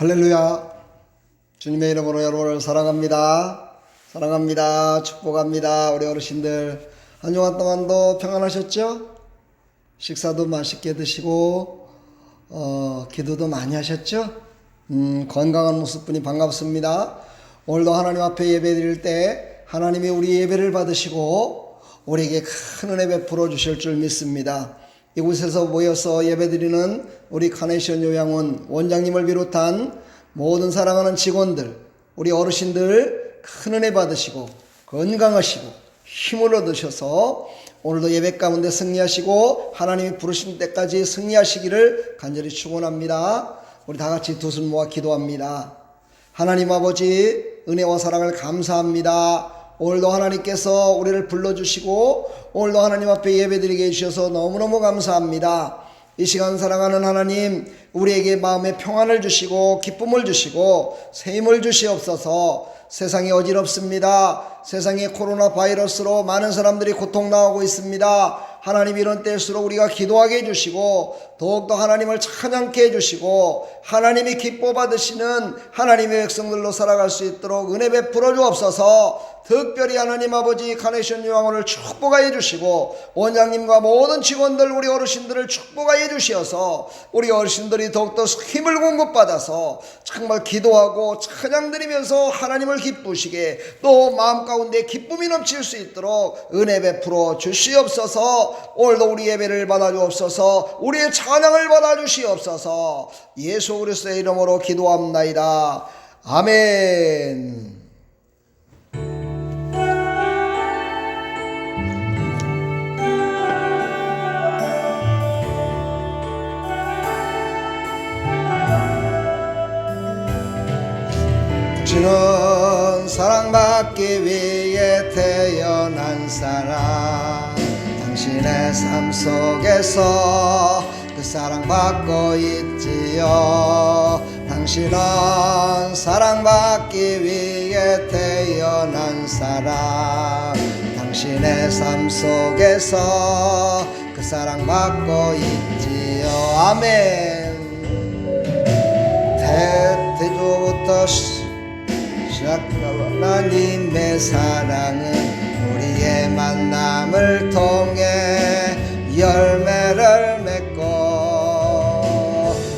할렐루야. 주님의 이름으로 여러분을 사랑합니다. 사랑합니다. 축복합니다. 우리 어르신들 한 주간 동안도 평안하셨죠? 식사도 맛있게 드시고 어, 기도도 많이 하셨죠? 음, 건강한 모습분이 반갑습니다. 오늘도 하나님 앞에 예배 드릴 때 하나님이 우리 예배를 받으시고 우리에게 큰 은혜 베풀어 주실 줄 믿습니다. 이곳에서 모여서 예배드리는 우리 카네이션 요양원 원장님을 비롯한 모든 사랑하는 직원들, 우리 어르신들 큰 은혜 받으시고 건강하시고 힘을 얻으셔서 오늘도 예배 가운데 승리하시고 하나님이 부르신 때까지 승리하시기를 간절히 축원합니다. 우리 다 같이 두 손 모아 기도합니다. 하나님 아버지 은혜와 사랑을 감사합니다. 오늘도 하나님께서 우리를 불러주시고 오늘도 하나님 앞에 예배드리게 해주셔서 너무너무 감사합니다. 이 시간 사랑하는 하나님 우리에게 마음의 평안을 주시고 기쁨을 주시고 새 힘을 주시옵소서 세상이 어지럽습니다. 세상에 코로나 바이러스로 많은 사람들이 고통 나오고 있습니다. 하나님 이런 때일수록 우리가 기도하게 해주시고 더욱더 하나님을 찬양케 해주시고 하나님이 기뻐 받으시는 하나님의 백성들로 살아갈 수 있도록 은혜 베풀어 주옵소서 특별히 하나님 아버지 카네이션 요양원을 축복하여 주시고 원장님과 모든 직원들 우리 어르신들을 축복하여 주시어서 우리 어르신들이 더욱더 힘을 공급받아서 정말 기도하고 찬양 드리면서 하나님을 기쁘시게 또 마음 가운데 기쁨이 넘칠 수 있도록 은혜 베풀어 주시옵소서. 오늘도 우리 예배를 받아 주옵소서. 우리의 찬양을 받아 주시옵소서. 예수 그리스도의 이름으로 기도합나이다. 아멘. 당신의 삶 속에서 그 사랑받고 있지요. 당신은 사랑받기 위해 태어난 사람. 당신의 삶 속에서 그 사랑받고 있지요. 아멘. 태태조부터 시작하는 하나님의 사랑은 우리의 만남을 통해 열매를 맺고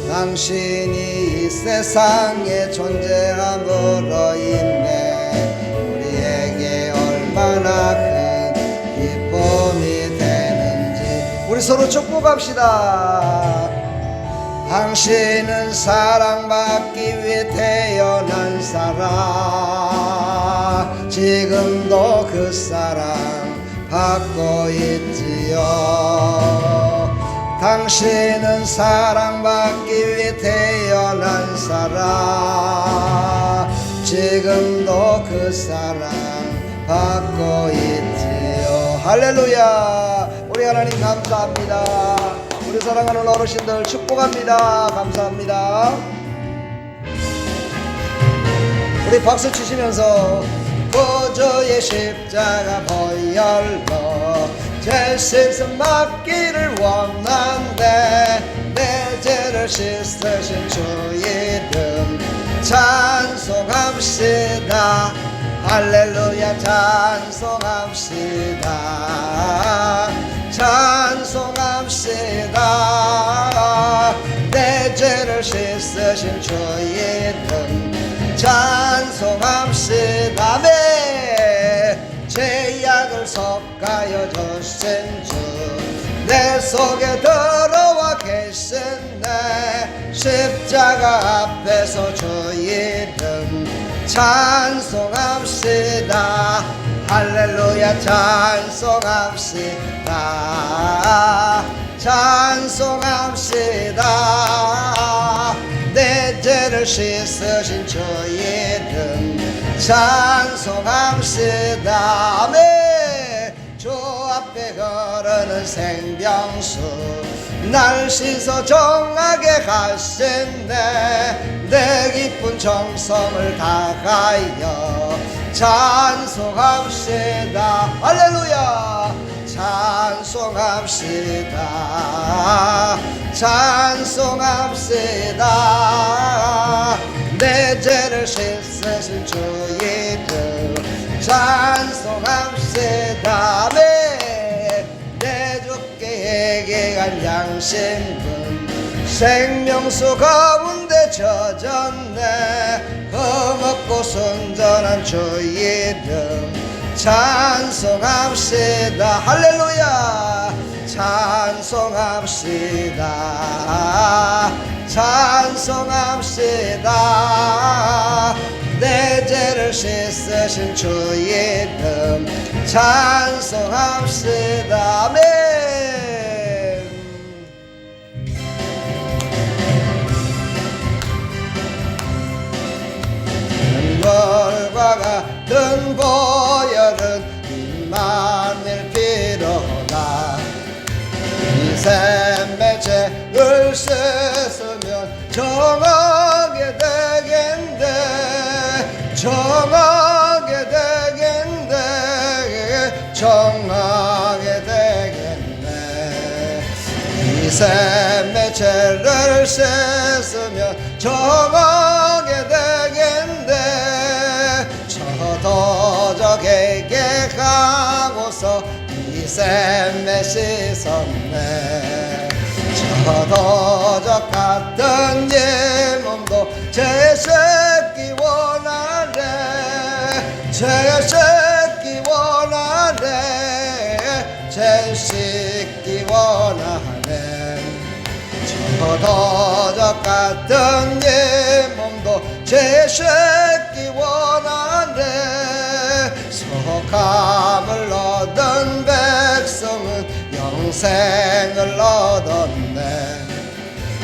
당신이 이 세상에 존재함으로 인해 우리에게 얼마나 큰 기쁨이 되는지 우리 서로 축복합시다. 당신은 사랑받기 위해 태어난 사람 지금도 그 사랑 받고 있지 요 당신은 사랑받기 위해 태어난 사람. 지금도 그 사랑 받고 있지요. 할렐루야. 우리 하나님 감사합니다. 우리 사랑하는 어르신들 축복합니다. 감사합니다. 우리 박수 치시면서 보조의 십자가 보혈로 제 신성 맡기를 원한데 내 죄를 씻으신 주 이름 찬송합시다. 할렐루야 찬송합시다. 찬송합시다. 내 죄를 씻으신 주 이름 찬송합시다. 네 죄악을 섭가여 주신 주. 내 속에 들어와 계신 내 십자가 앞에서 주 이름 찬송합시다. 할렐루야 찬송합시다. 찬송합시다. 내 죄를 씻으신 주 이름 찬송합시다. 아멘. 주 앞에 걸으는 생명수. 날 씻어 정하게 하신네. 내 기쁜 정성을 다하여 찬송합시다. 할렐루야. 찬송합시다. 찬송합시다 내 죄를 씻으신 주 이름. 찬송합시다 네. 내 주께 얘기한 양심은 생명수 가운데 젖었네. 흠없고 순전한 주 이름. 찬송합시다. 할렐루야 찬송합시다. 찬송합시다. 내 죄를 씻으신 주 이름 찬송합시다 샘의 죄를 씻으면 정하게 되겠네. 정하게 되겠네. 정하게 되겠네. 이샘의 죄를 씻으면 정하게 되겠네. 저도적에게 가고서 이 샘에 씻었네. 저도적 같은 예 몸도 제 새끼 원하네. 제 새끼 원하네. 제 새끼 원하네. 저도적 같은 예 몸도 제 새끼 원하네. 얻은 백성은 영생을 얻었네.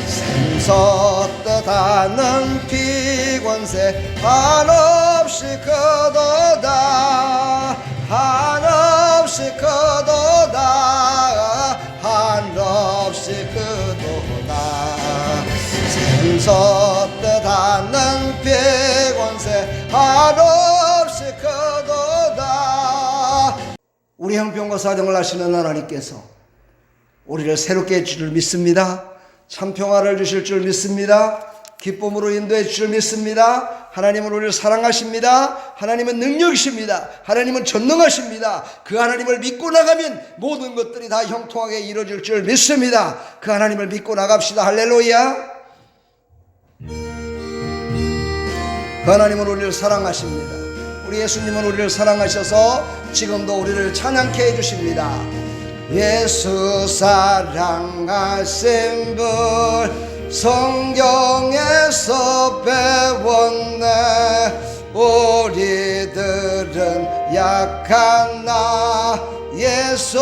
샘솟듯 하는 피권세 한없이 크도다. 한없이 크도다. 한없이 크도다. 샘솟듯 하는 피권세 한없이 크도다. 우리 형편과 사정을 아시는 하나님께서 우리를 새롭게 해 주실 줄 믿습니다. 참 평화를 주실 줄 믿습니다. 기쁨으로 인도해 주실 줄 믿습니다. 하나님은 우리를 사랑하십니다. 하나님은 능력이십니다. 하나님은 전능하십니다. 그 하나님을 믿고 나가면 모든 것들이 다 형통하게 이루어질 줄 믿습니다. 그 하나님을 믿고 나갑시다. 할렐루야. 그 하나님은 우리를 사랑하십니다. 우리 예수님은 우리를 사랑하셔서 지금도 우리를 찬양케 해주십니다. 예수 사랑하신 분 성경에서 배웠네. 우리들은 약한 나 예수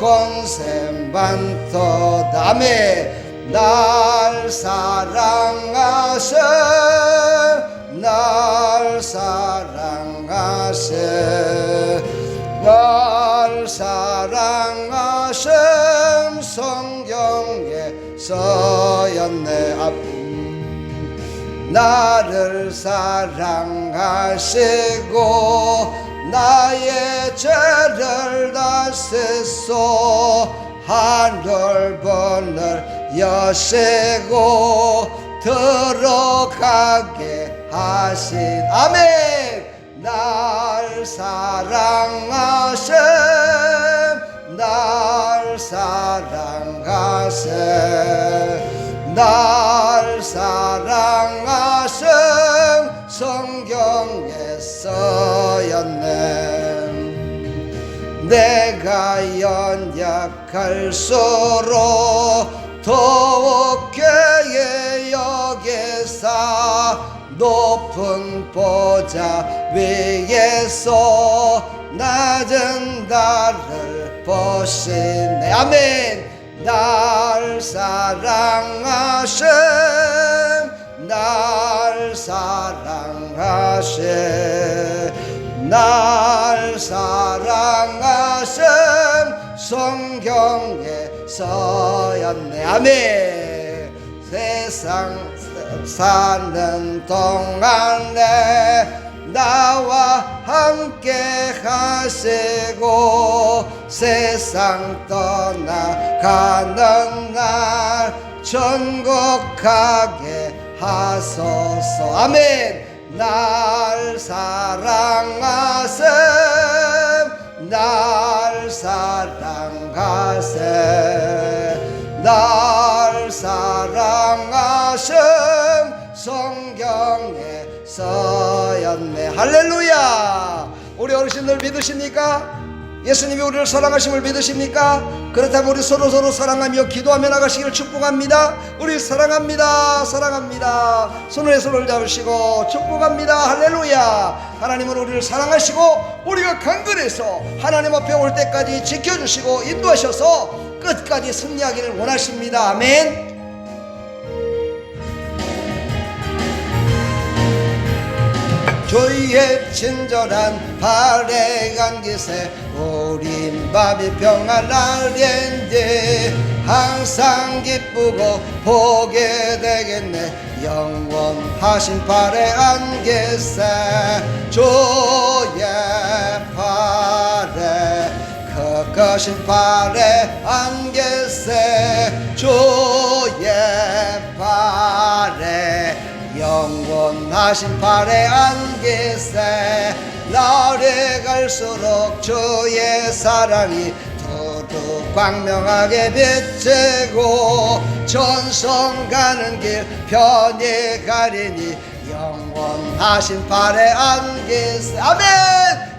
권세 많도다. 아멘. 날 사랑하신 날 사랑하신 날 사랑하신 성경에 써였네 앞 나를 사랑하시고 나의 죄를 다 씻소. 하늘 번을 여시고 들어가게 하신 아멘 날 사랑하신 날 사랑하신 날 사랑하신 성경에 써였네. 내가 연약할수록 더욱 높은 보좌 위에서 낮은 나를 보시네. 아멘. 날 사랑하신 날 사랑하신 날 사랑하신 성경에 써였네. 아멘. 세상 사는 동안에 나와 함께 하시고 세상 떠나가는 날 천국 가게 하소서. 아멘. 날 사랑하세 날 사랑하세 날 성경에 써였네 할렐루야 우리 어르신들 믿으십니까? 예수님이 우리를 사랑하심을 믿으십니까? 그렇다면 우리 서로 서로 사랑하며 기도하며 나가시기를 축복합니다. 우리 사랑합니다. 사랑합니다. 손을 손을 잡으시고 축복합니다. 할렐루야. 하나님은 우리를 사랑하시고 우리가 강건해서 하나님 앞에 올 때까지 지켜주시고 인도하셔서 끝까지 승리하기를 원하십니다. 아멘. 주의 친절한 발해간 기세 우린 밤이 평안하련지 항상 기쁘고 보게 되겠네. 영원하신 발의 안개세 주의 발에 커커신 발의 안개세 주의 발에. 영 원하신 발의 안개세 날에 갈수록 주의 사랑이 더욱 광명하게 비치고 전성 가는 길 편히 가리니 영원하신 발의 안개세 아멘!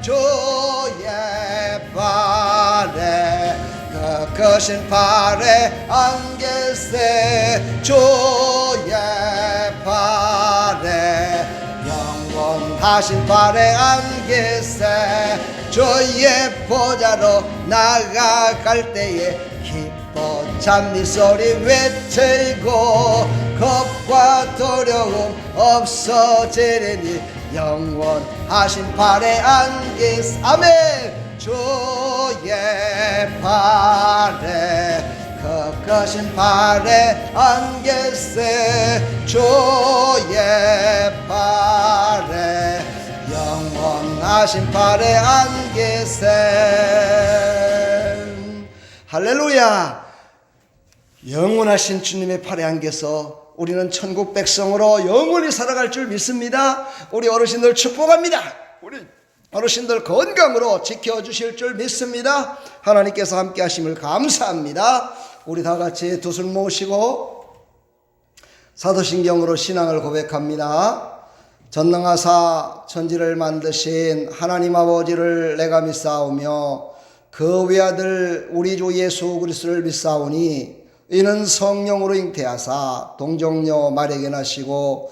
주의 발에 커커신 발에 안개세 주의 발에 영원하신 발에 안개세 주의 보자로 나아갈 때에 기뻐 찬미 소리 외치고 겁과 두려움 없어지리니 영원하신 발에 안개세 아멘 주의 발에 커커신 발에 안개세 주의 발에 영원하신 발에 안개세 할렐루야 영원하신 주님의 팔에 안겨서 우리는 천국 백성으로 영원히 살아갈 줄 믿습니다. 우리 어르신들 축복합니다. 어르신들 건강으로 지켜주실 줄 믿습니다. 하나님께서 함께 하심을 감사합니다. 우리 다 같이 두 손 모시고 사도신경으로 신앙을 고백합니다. 전능하사 천지를 만드신 하나님 아버지를 내가 믿사오며 그 외아들 우리 주 예수 그리스도를 믿사오니 이는 성령으로 잉태하사 동정녀 마리에게 나시고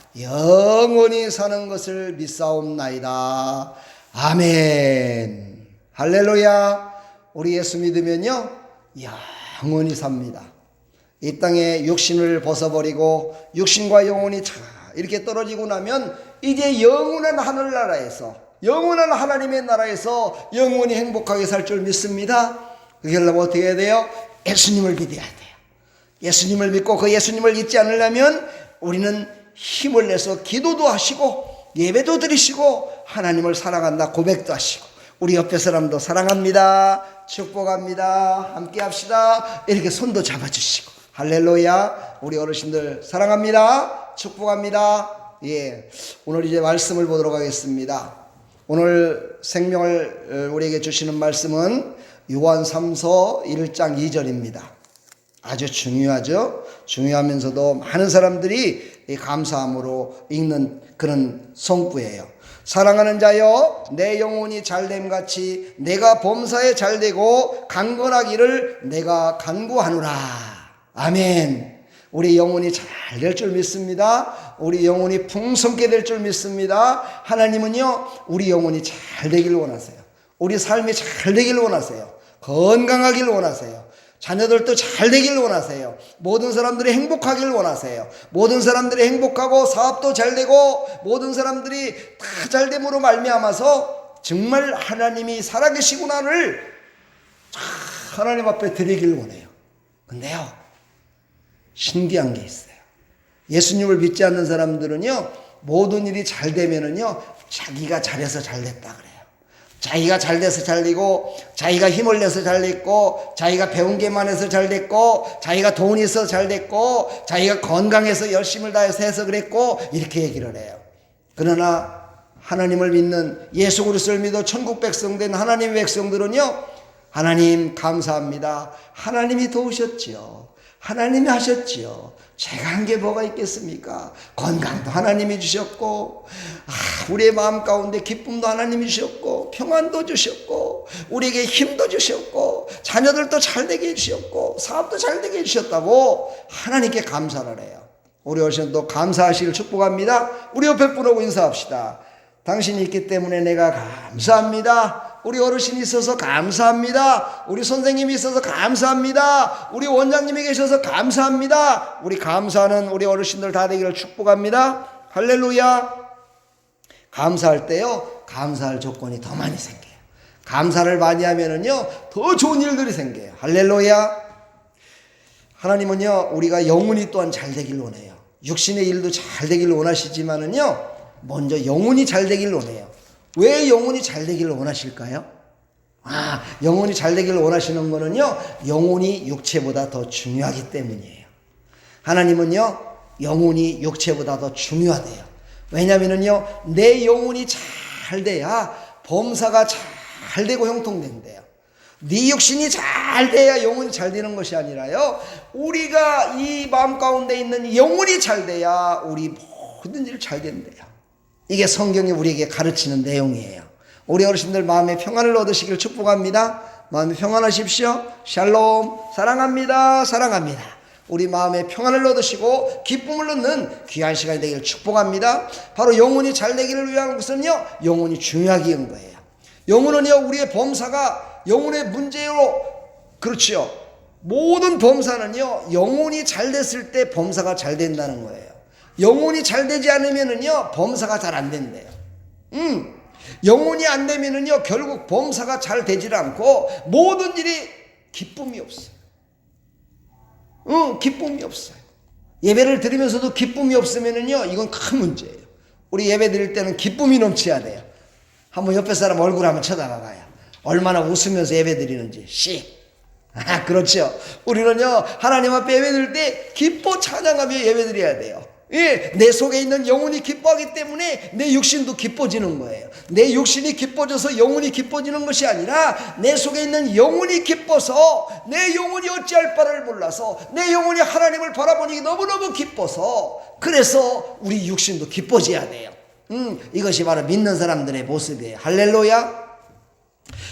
영원히 사는 것을 믿사옵나이다. 아멘. 할렐루야. 우리 예수 믿으면요. 영원히 삽니다. 이 땅에 육신을 벗어버리고 육신과 영혼이 자 이렇게 떨어지고 나면 이제 영원한 하늘나라에서 영원한 하나님의 나라에서 영원히 행복하게 살 줄 믿습니다. 그게 하려면 어떻게 해야 돼요? 예수님을 믿어야 돼요. 예수님을 믿고 그 예수님을 잊지 않으려면 우리는 힘을 내서 기도도 하시고 예배도 드리시고 하나님을 사랑한다 고백도 하시고 우리 옆에 사람도 사랑합니다. 축복합니다. 함께 합시다. 이렇게 손도 잡아주시고 할렐루야. 우리 어르신들 사랑합니다. 축복합니다. 예. 오늘 이제 말씀을 보도록 하겠습니다. 오늘 생명을 어, 우리에게 주시는 말씀은 요한 3서 1장 2절입니다. 아주 중요하죠. 중요하면서도 많은 사람들이 이 감사함으로 읽는 그런 성부예요. 사랑하는 자여, 내 영혼이 잘됨 같이 내가 범사에 잘되고 강건하기를 내가 간구하노라. 아멘. 우리 영혼이 잘 될 줄 믿습니다. 우리 영혼이 풍성게 될 줄 믿습니다. 하나님은요, 우리 영혼이 잘 되길 원하세요. 우리 삶이 잘 되길 원하세요. 건강하길 원하세요. 자녀들도 잘 되길 원하세요. 모든 사람들이 행복하길 원하세요. 모든 사람들이 행복하고 사업도 잘 되고 모든 사람들이 다 잘 됨으로 말미암아서 정말 하나님이 살아계시구나를 하나님 앞에 드리길 원해요. 근데요, 신기한 게 있어요. 예수님을 믿지 않는 사람들은요, 모든 일이 잘 되면은요, 자기가 잘해서 잘 됐다 그래요. 자기가 잘 돼서 잘 되고, 자기가 힘을 내서 잘 됐고, 자기가 배운 게 많아서 잘 됐고, 자기가 돈이 있어서 잘 됐고, 자기가 건강해서 열심을 다해서 해서 그랬고, 이렇게 얘기를 해요. 그러나 하나님을 믿는 예수 그리스도를 믿어 천국 백성 된 하나님의 백성들은요. 하나님 감사합니다. 하나님이 도우셨지요. 하나님이 하셨지요. 제가 한 게 뭐가 있겠습니까? 건강도 하나님이 주셨고, 아, 우리의 마음 가운데 기쁨도 하나님이 주셨고, 평안도 주셨고, 우리에게 힘도 주셨고, 자녀들도 잘 되게 해주셨고, 사업도 잘 되게 해주셨다고 하나님께 감사를 해요. 우리 어르신도 감사하시길 축복합니다. 우리 옆에 분하고 인사합시다. 당신이 있기 때문에 내가 감사합니다. 우리 어르신이 있어서 감사합니다. 우리 선생님이 있어서 감사합니다. 우리 원장님이 계셔서 감사합니다. 우리 감사하는 우리 어르신들 다 되기를 축복합니다. 할렐루야. 감사할 때요, 감사할 조건이 더 많이 생겨요. 감사를 많이 하면은요, 더 좋은 일들이 생겨요. 할렐루야. 하나님은요, 우리가 영혼이 또한 잘 되길 원해요. 육신의 일도 잘 되길 원하시지만은요, 먼저 영혼이 잘 되길 원해요. 왜 영혼이 잘 되기를 원하실까요? 아, 영혼이 잘 되기를 원하시는 거는요, 영혼이 육체보다 더 중요하기 때문이에요. 하나님은요, 영혼이 육체보다 더 중요하대요. 왜냐면은요, 내 영혼이 잘 돼야 범사가 잘 되고 형통된대요. 네 육신이 잘 돼야 영혼이 잘 되는 것이 아니라요. 우리가 이 마음 가운데 있는 영혼이 잘 돼야 우리 모든 일 잘 된대요. 이게 성경이 우리에게 가르치는 내용이에요. 우리 어르신들 마음의 평안을 얻으시길 축복합니다. 마음에 평안하십시오. 샬롬. 사랑합니다. 사랑합니다. 우리 마음에 평안을 얻으시고 기쁨을 얻는 귀한 시간이 되기를 축복합니다. 바로 영혼이 잘 되기를 위한 것은요, 영혼이 중요하기 인 거예요. 영혼은요, 우리의 범사가 영혼의 문제로, 그렇지요. 모든 범사는요, 영혼이 잘 됐을 때 범사가 잘 된다는 거예요. 영혼이 잘 되지 않으면은요, 범사가 잘 안 된대요. 음, 영혼이 안 되면은요, 결국 범사가 잘 되질 않고 모든 일이 기쁨이 없어요. 응, 기쁨이 없어요. 예배를 드리면서도 기쁨이 없으면은요, 이건 큰 문제예요. 우리 예배 드릴 때는 기쁨이 넘쳐야 돼요. 한번 옆에 사람 얼굴 한번 쳐다봐 봐요. 얼마나 웃으면서 예배 드리는지. 씩. 아, 그렇죠. 우리는요, 하나님 앞에 예배 드릴 때 기뻐 찬양하며 예배 드려야 돼요. 예, 내 속에 있는 영혼이 기뻐하기 때문에 내 육신도 기뻐지는 거예요. 내 육신이 기뻐져서 영혼이 기뻐지는 것이 아니라 내 속에 있는 영혼이 기뻐서 내 영혼이 어찌할 바를 몰라서 내 영혼이 하나님을 바라보니 너무너무 기뻐서 그래서 우리 육신도 기뻐져야 돼요. 음, 이것이 바로 믿는 사람들의 모습이에요. 할렐루야.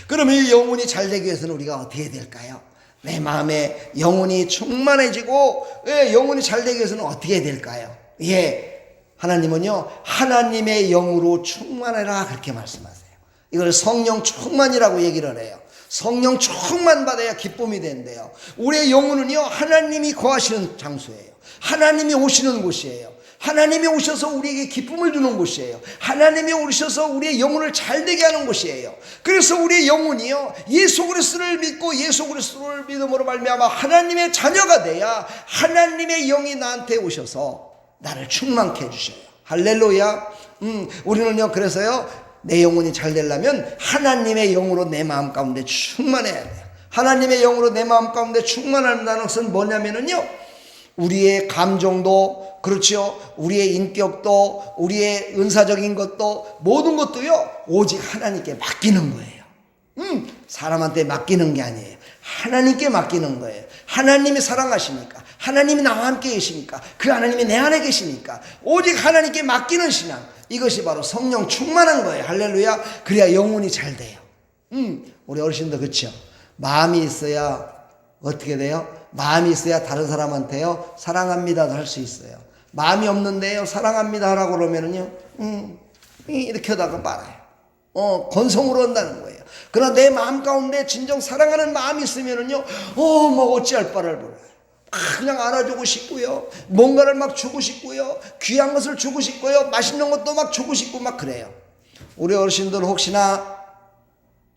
그러면 이 영혼이 잘 되기 위해서는 우리가 어떻게 해야 될까요? 내 마음에 영혼이 충만해지고 예, 영혼이 잘 되기 위해서는 어떻게 해야 될까요? 예, 하나님은요 하나님의 영으로 충만해라 그렇게 말씀하세요. 이걸 성령 충만이라고 얘기를 해요. 성령 충만 받아야 기쁨이 된대요. 우리의 영혼은요 하나님이 거하시는 장소예요. 하나님이 오시는 곳이에요. 하나님이 오셔서 우리에게 기쁨을 주는 곳이에요. 하나님이 오셔서 우리의 영혼을 잘 되게 하는 곳이에요. 그래서 우리의 영혼이요 예수 그리스도를 믿고 예수 그리스도를 믿음으로 말미암아 하나님의 자녀가 돼야 하나님의 영이 나한테 오셔서 나를 충만케 해주셔요. 할렐루야. 음, 우리는요 그래서요 내 영혼이 잘 되려면 하나님의 영으로 내 마음 가운데 충만해야 돼요. 하나님의 영으로 내 마음 가운데 충만한다는 것은 뭐냐면은요 우리의 감정도 그렇죠. 우리의 인격도 우리의 은사적인 것도 모든 것도요 오직 하나님께 맡기는 거예요. 음, 사람한테 맡기는 게 아니에요. 하나님께 맡기는 거예요. 하나님이 사랑하시니까, 하나님이 나와 함께 계시니까, 그 하나님이 내 안에 계시니까, 오직 하나님께 맡기는 신앙. 이것이 바로 성령 충만한 거예요. 할렐루야. 그래야 영혼이 잘 돼요. 음, 우리 어르신도 그렇죠. 마음이 있어야 어떻게 돼요? 마음이 있어야 다른 사람한테요 사랑합니다도 할 수 있어요. 마음이 없는데요 사랑합니다 하라고 그러면은요 음, 이렇게 하다가 말아요. 어, 건성으로 한다는 거예요. 그러나 내 마음 가운데 진정 사랑하는 마음이 있으면은요, 어, 뭐 어찌할 바를 몰라요. 막 그냥 안아주고 싶고요. 뭔가를 막 주고 싶고요. 귀한 것을 주고 싶고요. 맛있는 것도 막 주고 싶고 막 그래요. 우리 어르신들 혹시나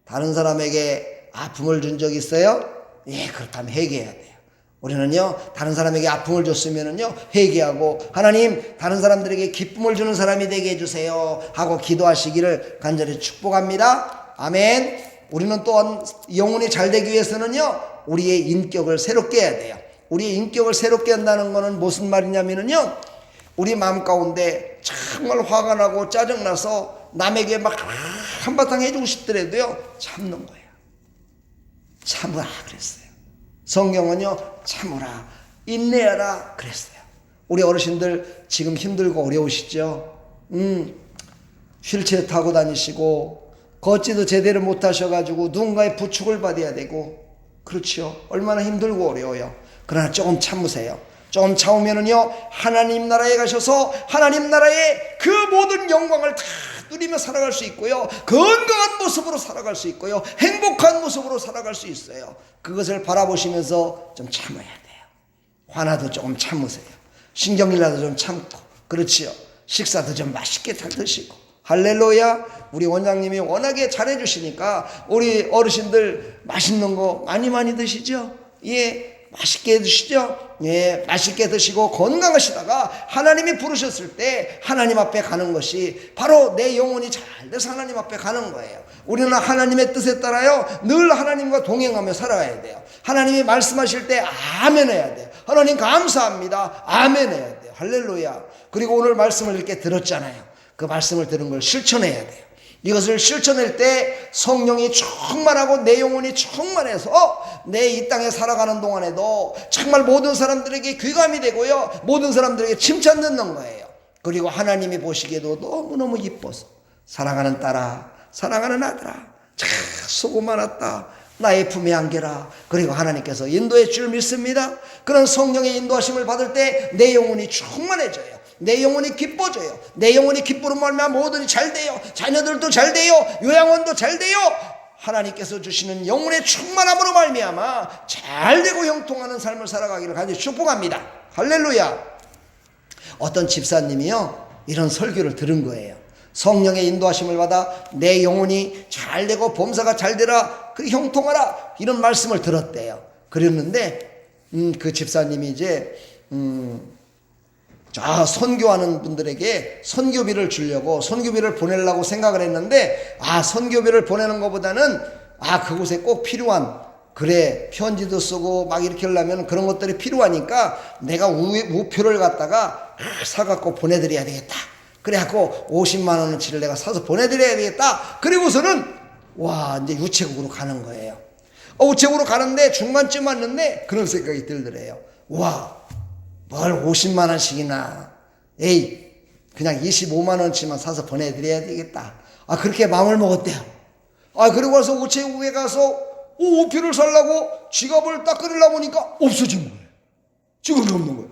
다른 사람에게 아픔을 준 적 있어요? 예, 그렇다면 회개해야 돼요. 우리는요, 다른 사람에게 아픔을 줬으면은요, 회개하고, 하나님, 다른 사람들에게 기쁨을 주는 사람이 되게 해주세요. 하고 기도하시기를 간절히 축복합니다. 아멘. 우리는 또한 영혼이 잘 되기 위해서는요, 우리의 인격을 새롭게 해야 돼요. 우리의 인격을 새롭게 한다는 것은 무슨 말이냐면은요, 우리 마음 가운데 정말 화가 나고 짜증나서 남에게 막 한바탕 해주고 싶더라도요, 참는 거예요. 참으라 그랬어요. 성경은요, 참으라, 인내하라 그랬어요. 우리 어르신들 지금 힘들고 어려우시죠? 음, 휠체어 타고 다니시고, 걷지도 제대로 못 하셔가지고 누군가의 부축을 받아야 되고, 그렇죠. 얼마나 힘들고 어려워요. 그러나 조금 참으세요. 조금 참으면은요, 하나님 나라에 가셔서 하나님 나라의 그 모든 영광을 다 누리며 살아갈 수 있고요. 건강한 모습으로 살아갈 수 있고요. 행복한 모습으로 살아갈 수 있어요. 그것을 바라보시면서 좀 참아야 돼요. 화나도 조금 참으세요. 신경이라도 좀 참고. 그렇지요. 식사도 좀 맛있게 잘 드시고. 할렐루야. 우리 원장님이 워낙에 잘해주시니까 우리 어르신들 맛있는 거 많이 많이 드시죠? 예. 맛있게 드시죠? 예, 맛있게 드시고 건강하시다가 하나님이 부르셨을 때 하나님 앞에 가는 것이 바로 내 영혼이 잘 돼서 하나님 앞에 가는 거예요. 우리는 하나님의 뜻에 따라요, 늘 하나님과 동행하며 살아야 돼요. 하나님이 말씀하실 때 아멘 해야 돼요. 하나님 감사합니다. 아멘 해야 돼요. 할렐루야. 그리고 오늘 말씀을 이렇게 들었잖아요. 그 말씀을 들은 걸 실천해야 돼요. 이것을 실천할 때 성령이 충만하고 내 영혼이 충만해서 내 이 땅에 살아가는 동안에도 정말 모든 사람들에게 귀감이 되고요. 모든 사람들에게 칭찬 듣는 거예요. 그리고 하나님이 보시기에도 너무너무 이뻐서 사랑하는 딸아, 사랑하는 아들아, 참 수고 많았다. 나의 품에 안겨라. 그리고 하나님께서 인도해 줄 믿습니다. 그런 성령의 인도하심을 받을 때 내 영혼이 충만해져요. 내 영혼이 기뻐져요. 내 영혼이 기쁘는 말면 모든이 잘 돼요. 자녀들도 잘 돼요. 요양원도 잘 돼요. 하나님께서 주시는 영혼의 충만함으로 말미암아 잘 되고 형통하는 삶을 살아가기를 간절히 축복합니다. 할렐루야. 어떤 집사님이요 이런 설교를 들은 거예요. 성령의 인도하심을 받아 내 영혼이 잘 되고 범사가 잘 되라 그 형통하라 이런 말씀을 들었대요. 그랬는데 음, 그 집사님이 이제 음, 자, 선교하는 분들에게 선교비를 주려고 선교비를 보내려고 생각을 했는데 아, 선교비를 보내는 것보다는 아, 그곳에 꼭 필요한 그래 편지도 쓰고 막 이렇게 하려면 그런 것들이 필요하니까 내가 우, 우표를 갖다가 사갖고 보내드려야 되겠다. 그래갖고 50만 원어치를 내가 사서 보내드려야 되겠다. 그리고서는 와 이제 우체국으로 가는 거예요. 어, 우체국으로 가는데 중간쯤 왔는데 그런 생각이 들더래요. 와, 뭘 50만 원씩이나. 에이, 그냥 25만 원치만 사서 보내드려야 되겠다. 아, 그렇게 마음을 먹었대요. 아, 그리고 와서 우체국에 가서 오, 우표를 살라고 지갑을 딱 꺼내려고 보니까 없어진 거예요. 지갑이 없는 거예요.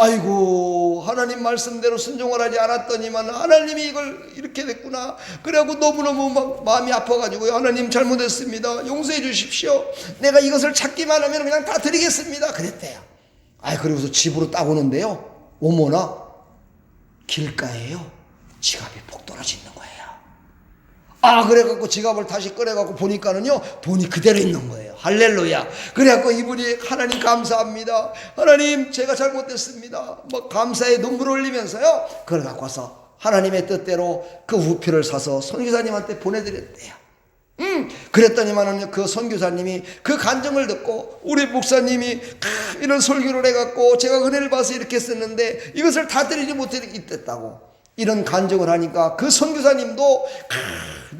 아이고 하나님 말씀대로 순종을 하지 않았더니만 하나님이 이걸 이렇게 됐구나 그래갖고 너무너무 막 마음이 아파가지고 하나님 잘못했습니다 용서해 주십시오 내가 이것을 찾기만 하면 그냥 다 드리겠습니다 그랬대요 아 그리고서 집으로 딱 오는데요. 어머나 길가에요. 지갑이 폭 떨어져 있는 거예요. 아 그래갖고 지갑을 다시 꺼내갖고 보니까는요 돈이 그대로 있는 거예요. 할렐루야. 그래갖고 이분이 하나님 감사합니다. 하나님 제가 잘못됐습니다. 뭐 감사의 눈물 흘리면서요 그걸 갖고 와서 하나님의 뜻대로 그 우표를 사서 선교사님한테 보내드렸대요 음, 그랬더니만은 그 선교사님이 그 간정을 듣고 우리 목사님이 크, 이런 설교를 해갖고 제가 은혜를 봐서 이렇게 썼는데 이것을 다 드리지 못했다고 이런 간증을 하니까 그 선교사님도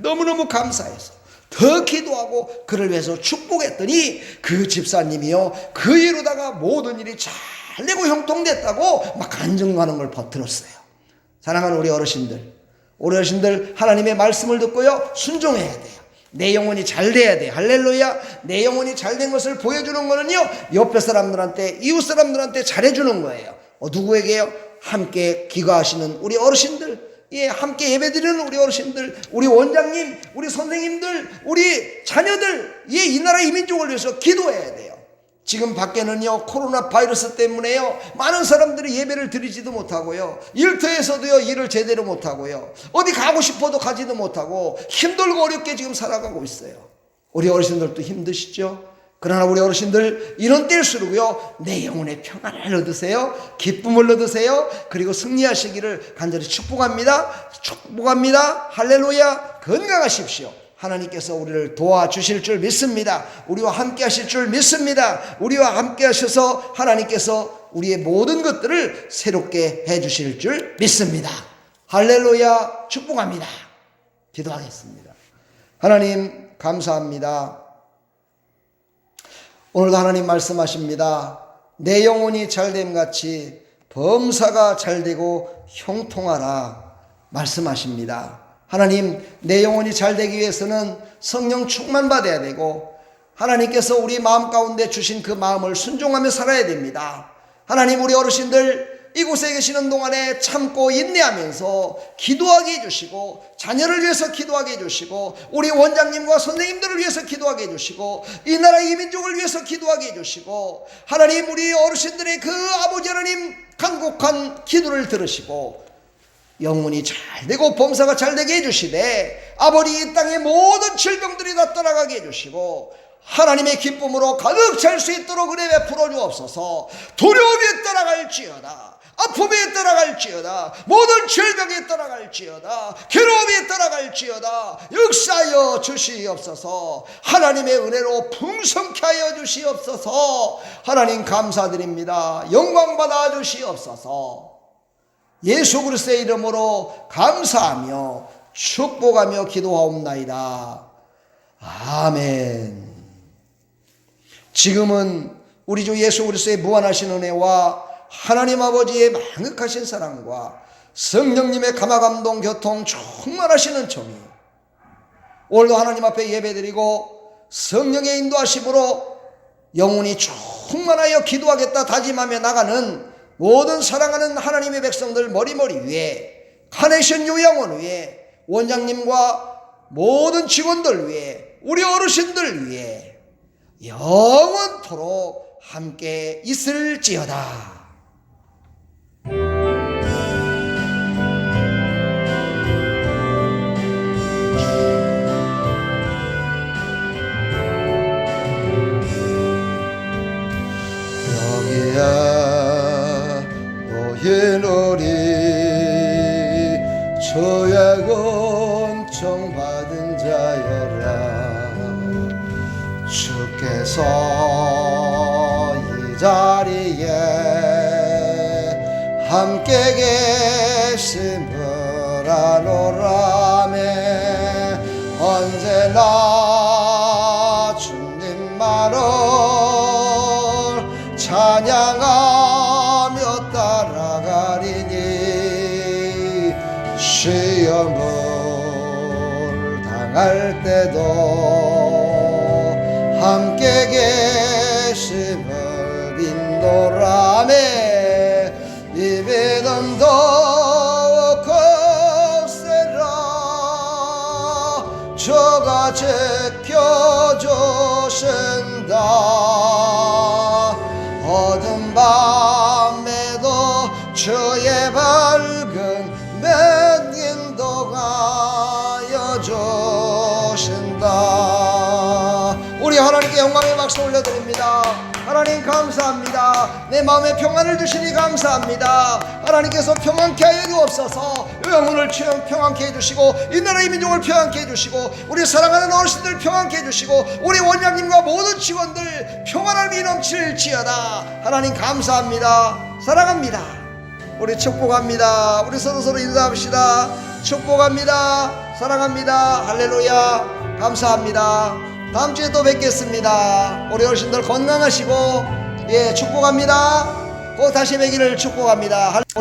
너무너무 감사해서 더 기도하고 그를 위해서 축복했더니 그 집사님이요 그 이루다가 모든 일이 잘 되고 형통됐다고 막 간증하는 걸 버틀었어요. 사랑하는 우리 어르신들, 우리 어르신들 하나님의 말씀을 듣고요 순종해야 돼요. 내 영혼이 잘 돼야 돼. 할렐루야. 내 영혼이 잘 된 것을 보여주는 거는요 옆에 사람들한테 이웃 사람들한테 잘해주는 거예요. 어, 누구에게요? 함께 기거하시는 우리 어르신들 예, 함께 예배드리는 우리 어르신들, 우리 원장님, 우리 선생님들, 우리 자녀들, 예, 이 나라 이민족을 위해서 기도해야 돼요. 지금 밖에는요, 코로나 바이러스 때문에요, 많은 사람들이 예배를 드리지도 못하고요, 일터에서도요, 일을 제대로 못하고요, 어디 가고 싶어도 가지도 못하고, 힘들고 어렵게 지금 살아가고 있어요. 우리 어르신들도 힘드시죠? 그러나 우리 어르신들 이런 때일수록요 내 영혼의 평안을 얻으세요 기쁨을 얻으세요 그리고 승리하시기를 간절히 축복합니다 축복합니다 할렐루야 건강하십시오 하나님께서 우리를 도와주실 줄 믿습니다. 우리와 함께 하실 줄 믿습니다. 우리와 함께 하셔서 하나님께서 우리의 모든 것들을 새롭게 해 주실 줄 믿습니다. 할렐루야 축복합니다. 기도하겠습니다. 하나님 감사합니다. 오늘도 하나님 말씀하십니다. 내 영혼이 잘됨 같이 범사가 잘되고 형통하라 말씀하십니다. 하나님 내 영혼이 잘 되기 위해서는 성령 충만 받아야 되고 하나님께서 우리 마음 가운데 주신 그 마음을 순종하며 살아야 됩니다. 하나님 우리 어르신들 이곳에 계시는 동안에 참고 인내하면서 기도하게 해주시고 자녀를 위해서 기도하게 해주시고 우리 원장님과 선생님들을 위해서 기도하게 해주시고 이 나라 이민족을 위해서 기도하게 해주시고 하나님 우리 어르신들의 그 아버지 하나님 간곡한 기도를 들으시고 영혼이 잘 되고 범사가 잘 되게 해주시되 아버지 이 땅의 모든 질병들이 다 떠나가게 해주시고 하나님의 기쁨으로 가득 찰 수 있도록 은혜 베풀어 주옵소서. 두려움에 떠나갈지어다. 아픔에 떠나갈지어다. 모든 질병에 떠나갈지어다. 괴로움에 떠나갈지어다. 역사하여 주시옵소서. 하나님의 은혜로 풍성케 하여 주시옵소서. 하나님 감사드립니다. 영광 받아 주시옵소서 예수 그리스도의 이름으로 감사하며 축복하며 기도하옵나이다. 아멘. 지금은 우리 주 예수 그리스도의 무한하신 은혜와 하나님 아버지의 망극하신 사랑과 성령님의 감화 감동 교통 충만하시는 정이 오늘도 하나님 앞에 예배드리고 성령의 인도하심으로 영혼이 충만하여 기도하겠다 다짐하며 나가는 모든 사랑하는 하나님의 백성들 머리머리 위에 카네이션 요양원 위에 원장님과 모든 직원들 위에 우리 어르신들 위에 영원토록 함께 있을지어다. 계심을 아노라매. 언제나 주님만을 찬양하며 따라가리니 시험을 당할 때도 함께 계 저가 지켜주신다. 어둠 밤에도 주의 밝은 맨 인도하여 주신다. 우리 하나님께 영광의 박수 올려드립니다 하나님 감사합니다. 내 마음에 평안을 주시니 감사합니다. 하나님께서 평안케 하여 주옵소서. 영혼을 평안케 해주시고 이 나라의 민족을 평안케 해주시고 우리 사랑하는 어르신들 평안케 해주시고 우리 원장님과 모든 직원들 평안함이 넘칠지어다 하나님 감사합니다. 사랑합니다. 우리 축복합니다. 우리 서로 서로 인사합시다. 축복합니다. 사랑합니다. 할렐루야. 감사합니다 다음 주에 또 뵙겠습니다. 우리 어르신들 건강하시고 예 축복합니다. 꼭 다시 뵙기를 축복합니다